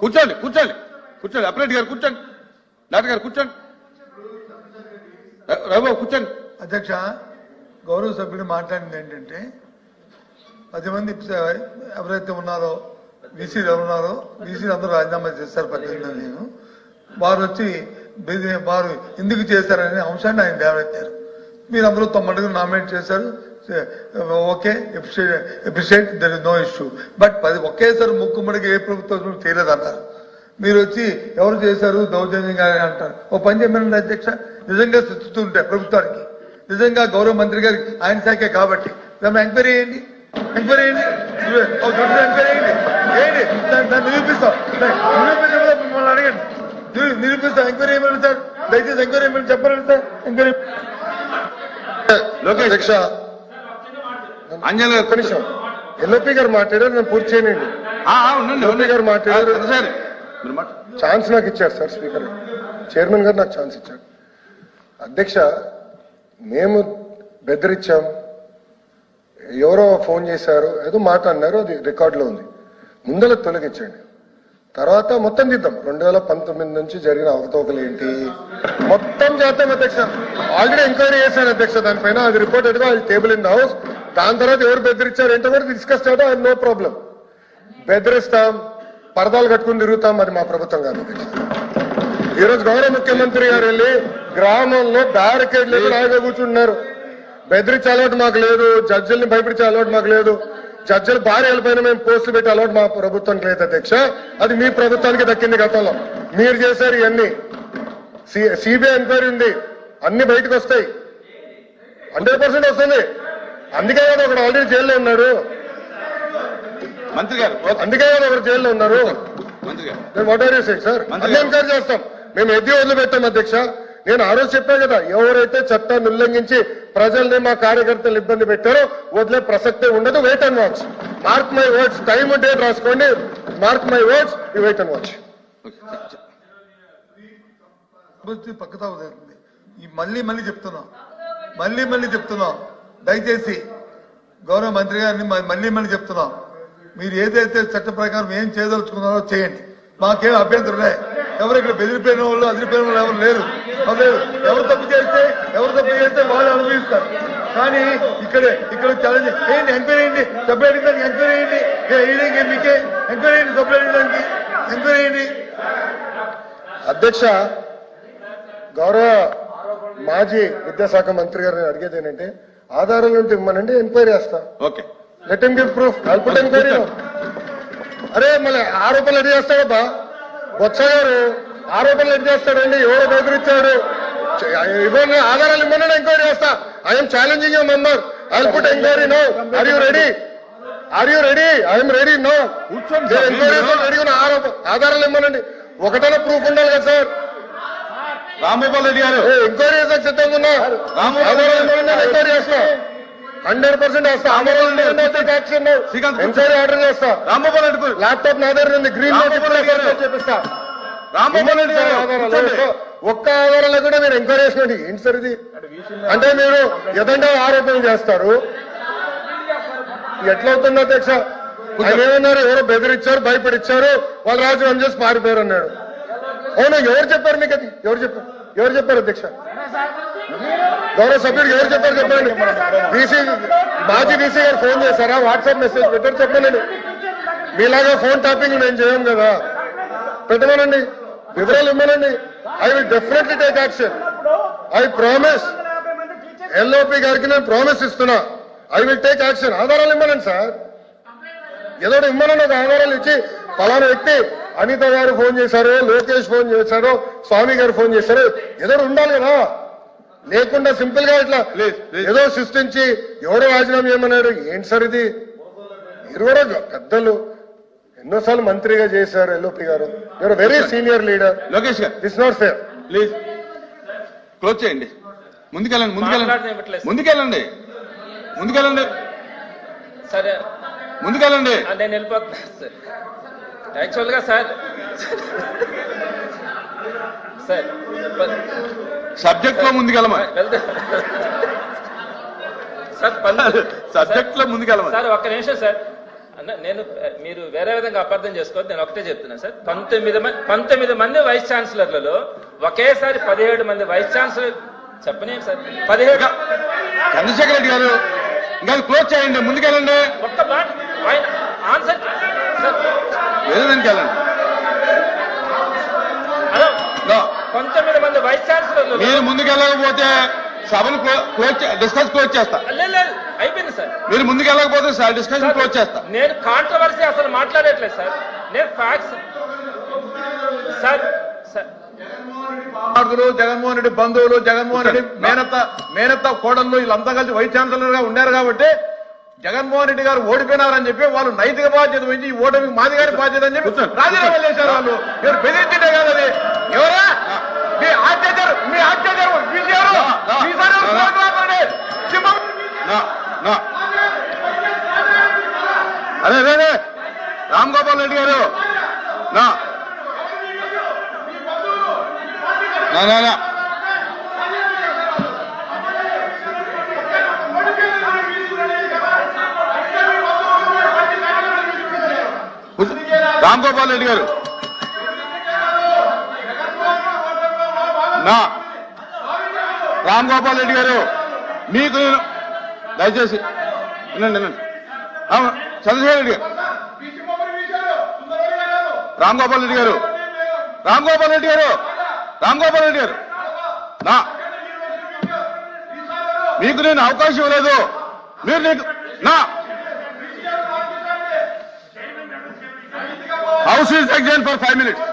కూర్చోండి కూర్చోండి కూర్చోండి. అప్రెడ్డి గారు కూర్చోండి డాక్టర్ గారు కూర్చోండి. రఘుబాబు కూర్చోండి. అధ్యక్ష గౌరవ సభ్యుడు మాట్లాడింది ఏంటంటే పది మంది ఎవరైతే ఉన్నారో బీసీలు ఉన్నారో బీసీలు అందరూ రాజీనామా చేస్తారు పద్దెనిమిది నేను. వారు వచ్చి వారు ఎందుకు చేశారనే అంశాన్ని ఆయన లేవనెత్తారు మీరు అందరూ తొమ్మిదిగా నామినేట్ చేశారు. Okay appreciate there is no issue. But పది ఒకేసారి ముక్కుమ్మడికి ఏ ప్రభుత్వం చేయలేదన్నారు మీరు వచ్చి ఎవరు చేశారు? దౌర్జన్యంగా అంటారు. ఓ పని చేయమనండి అధ్యక్ష. నిజంగా స్థితుంటే ప్రభుత్వానికి. నిజంగా గౌరవ మంత్రి గారికి ఆయన శాఖే కాబట్టి. దాన్ని ఎంక్వైరీ చేయండి. ఎంక్వైరీ చేయండి. ఎంక్వైరీ చేయండి. దాన్ని నిరూపిస్తాం. నిరూపించకపోతే మిమ్మల్ని అడగండి. నిరూ- నిరూపిస్తాం. ఎంక్వైరీ చేయమని సార్. దయచేసి ఎంక్వైరీ చేయమని చెప్పండి సార్. ఎంక్వైరీ లోకేష్ గారు. ఒక్క నిమిషం. ఎల్ఓపి గారు మాట్లాడారు నేను పూర్తి చేయనండి. గారు మాట్లాడారు. ఛాన్స్ నాకు ఇచ్చారు సార్ స్పీకర్. చైర్మన్ గారు నాకు ఛాన్స్ ఇచ్చారు. అధ్యక్ష మేము బెదిరించాం. ఎవరో ఫోన్ చేశారు ఏదో మాట అన్నారు అది రికార్డులో ఉంది. ముందల తొలగించండి. తర్వాత మొత్తం తీద్దాం రెండు వేల పంతొమ్మిది నుంచి జరిగిన అవకతవకలు ఏంటి? మొత్తం చేద్దాం అధ్యక్ష. ఆల్రెడీ ఎంక్వైరీ చేశాను అధ్యక్ష. దానిపైన అది రిపోర్ట్ ఎదుగా టేబుల్ ఇన్ ద హౌస్ దాని తర్వాత ఎవరు బెదిరించారు ఏంటో కూడా డిస్కస్ చేయడం నో ప్రాబ్లం బెదిరిస్తాం పరదాలు కట్టుకుని తిరుగుతాం అది మా ప్రభుత్వం కాదు. ఈ రోజు గౌరవ ముఖ్యమంత్రి గారు వెళ్ళి గ్రామంలో బ్యారికేడ్ లేదు ఆయన కూర్చుంటున్నారు బెదిరించే అలవాటు మాకు లేదు జడ్జిల్ని భయపడిచే అలవాటు మాకు లేదు. జడ్జిలు భార్య పైన మేము పోస్టులు పెట్టే అలవాటు మా ప్రభుత్వానికి లేదు అధ్యక్ష. అది మీ ప్రభుత్వానికి దక్కింది గతంలో. మీరు చేశారు ఇవన్నీ. సిబిఐ ఎంక్వైరీ ఉంది. అన్ని బయటకు వస్తాయి. హండ్రెడ్ పర్సెంట్ వస్తుంది. అందుకే కదా ఒకడు ఆల్రెడీ జైల్లో ఉన్నాడు. మంత్రి గారు. అందుకే కదా ఒకరు జైల్లో ఉన్నారు మంత్రి గారు. నేను what are you saying sir అన్ని ఎంకరేజ్ చేస్తాం. మేము ఎద్ది వదిలిపెట్టాం అధ్యక్ష. నేను ఆ రోజు చెప్పాను కదా ఎవరైతే చట్టాన్ని ఉల్లంఘించి ప్రజల్ని మా కార్యకర్తలు ఇబ్బంది పెట్టారో వదిలే ప్రసక్తే ఉండదు wait and watch mark my words time date రాసుకోండి. Mark my words you wait and watch అవుతుంది ఈ మళ్ళీ మళ్ళీ చెప్తున్నాం. మళ్ళీ మళ్ళీ చెప్తున్నాం. దయచేసి గౌరవ మంత్రి గారిని మళ్ళీ మళ్ళీ చెప్తున్నాం. మీరు ఏదైతే చట్ట ప్రకారం ఏం చేయదలుచుకున్నారో చేయండి. మాకేం అభ్యంతరులే ఎవరు ఇక్కడ బెదిరిపోయిన వాళ్ళు అదిరిపోయిన వాళ్ళు ఎవరు లేరు. లేరు. ఎవరు తప్పు చేస్తే ఎవరు తప్పు చేస్తే వాళ్ళు అనుభవిస్తారు. కానీ ఇక్కడే ఇక్కడ ఛాలెంజ్ ఏంటి? ఎంక్వైరీ అయ్యింది సపరేట్ దానికి ఎంక్వైరీ అయ్యండి మీకే? ఎంక్వైరీ చేయండి సపరేట్ అడిగడానికి ఎంక్వైరీ చేయండి అధ్యక్ష గౌరవ మాజీ విద్యాశాఖ మంత్రి గారిని అడిగేది ఏంటంటే ఆధారాలు ఉంటే ఇమ్మనండి ఎంక్వైరీ చేస్తా. ఓకే. లెట్ ఎమ్ గివ్ ప్రూఫ్ అల్పుట్ ఎంక్వైరీ అరే మళ్ళీ ఆరోపణలు ఎడి చేస్తాడబ్బా బొత్స గారు ఆరోపణలు ఎడి చేస్తాడండి ఎవరు బెదిరించాడు ఇవ్వండి ఆధారాలు ఇవ్వమని ఎంక్వైరీ చేస్తా. I'm challenging you member అల్పుట్ enquiry no are you ready are you ready I'm ready no enquiry మీరు- రెడీ ఉన్న ఆరోపణ ఆధారాలు ఇవ్వనండి ఒకటైనా ప్రూఫ్ ఉండాలి కదా సార్. రాంగోపాల్ రెడ్డి గారు. ఎంక్వైరీ చేసాక సిద్ధంగా ఉన్నా. ఎంక్వైరీ చేస్తా. హండ్రెడ్ పర్సెంట్ వేస్తా. యాక్షన్ ఎంక్వైరీ ఆర్డర్ చేస్తా. రాంగోపాల్ రెడ్డి ల్యాప్టాప్ నా దగ్గర ఉంది. గ్రీన్ రెడ్డి. కూర్చోండి. ఒక్క ఆధారాలు కూడా మీరు ఎంక్వైరీ చేసినట్టు ఏంటి సార్ ఇది? అంటే మీరు ఎదంటే ఆరోపణలు చేస్తారు. ఎట్లా అవుతుంది అధ్యక్ష? ఆయన ఏమన్నారు? ఎవరో బెదిరించారు భయపడిచ్చారు. వాళ్ళు రాజు రన్ చేసి పారిపోయారు అన్నాడు అవును? ఎవరు చెప్పారు మీకు అది? ఎవరు చెప్పారు? ఎవరు చెప్పారు అధ్యక్ష? గౌరవ సభ్యుడు ఎవరు చెప్పారు చెప్పండి? బీసీ మాజీ బీసీ గారు ఫోన్ చేశారా? వాట్సాప్ మెసేజ్ పెట్టారు? చెప్పండి. మీలాగా ఫోన్ టాపింగ్ నేను చేయం కదా. పెట్టమనండి. వివరాలు ఇవ్వనండి I will definitely take action I promise LOP గారికి నేను ప్రామిస్ ఇస్తున్నా. ఐ విల్ టేక్ యాక్షన్ ఆధారాలు ఇవ్వనండి సార్. ఏదో ఇమ్మనండి ఒక ఆధారాలు ఇచ్చి పలానా వ్యక్తి అనిత గారు ఫోన్ చేశారు లోకేష్ ఫోన్ చేశారు స్వామి గారు ఫోన్ చేశారు ఏదో ఉండాలి కదా. లేకుండా సింపుల్గా ఇట్లా. ఏదో సృష్టించి ఎవరో రాజీనామా చేయమన్నాడు ఏంటి సార్ ఇది? మీరు కూడా పెద్దలు. ఎన్నోసార్లు మంత్రిగా చేశారు ఎల్ఓపి గారు. You're very senior leader Lokesh గారు. This not fair please. Close చేయండి. ముందుకెళ్ళండి ముందుకెళ్ళండి. ముందుకెళ్ళండి. ముందుకెళ్ళండి. సరే. ముందుకెళ్ళండి. నేను వెళ్ళిపోతున్నా సార్. యాక్చువల్గా సార్. సబ్జెక్ట్లో పల్లె సబ్జెక్ట్లో ముందుకెళ్ళమని. సార్ ఒక్క నిమిషం సార్. అన్న నేను మీరు వేరే విధంగా అపార్థం చేసుకోవద్దు నేను ఒకటే చెప్తున్నా సార్. పంతొమ్మిది మంది పంతొమ్మిది మంది వైస్ ఛాన్సలర్లలో ఒకేసారి పదిహేడు మంది వైస్ ఛాన్సలర్ చెప్పనే సార్. పదిహేడు చంద్రశేఖర్ రెడ్డి గారు ఇంకా క్లోజ్ చేయండి ముందుకెళ్ళండి. ఒక్క మాట ఆన్సర్ సార్. వెళ్ళండి. వైస్ ఛాన్సలర్లు మీరు ముందుకెళ్ళకపోతే సభను క్లోజ్ డిస్కస్ క్లోజ్ చేస్తా. అయిపోయింది సార్. మీరు ముందుకెళ్ళకపోతే సార్ డిస్కషన్ క్లోజ్ చేస్తా. నేను కాంట్రవర్సీ అసలు మాట్లాడట్లేదు సార్. నేను facts sir sir. Jaganmohan Reddy బంధువులు జగన్మోహన్ రెడ్డి మేనత్త మేనత్త కోడళ్ళు వీళ్ళంతా కలిసి వైస్ ఛాన్సలర్గా ఉన్నారు కాబట్టి జగన్మోహన్ రెడ్డి గారు ఓడిపోయినారని చెప్పి వాళ్ళు నైతిక బాధ్యత వహించి ఈ ఓటమికి మాది గారి బాధ్యత అని చెప్పి. రాజీనామా చేశారు వాళ్ళు. ఎవరు బెదిరించిండే కాదు అది. ఎవరా? మీ ఆచార్యరు మీ ఆచార్యరు వీళ్ళెవరు? నా, ఈసారి ఎవరు? నా, నా. కోరుకోవాలండి. సింహం. నా నా అదే అదే అదే రామ్ గోపాల్ రెడ్డి గారు నా. రామ్ గోపాల్ రెడ్డి గారు నా రామ్ గోపాల్ రెడ్డి గారు మీకు నేను దయచేసి వినండి వినండి. చంద్రశేఖర్ రెడ్డి గారు. రామ్ గోపాల్ రెడ్డి గారు. రామ్ గోపాల్ రెడ్డి గారు. రామ్ గోపాల్ రెడ్డి గారు. నా మీకు నేను అవకాశం ఇవ్వలేదు. మీరు నీకు నా house is exam for five minutes.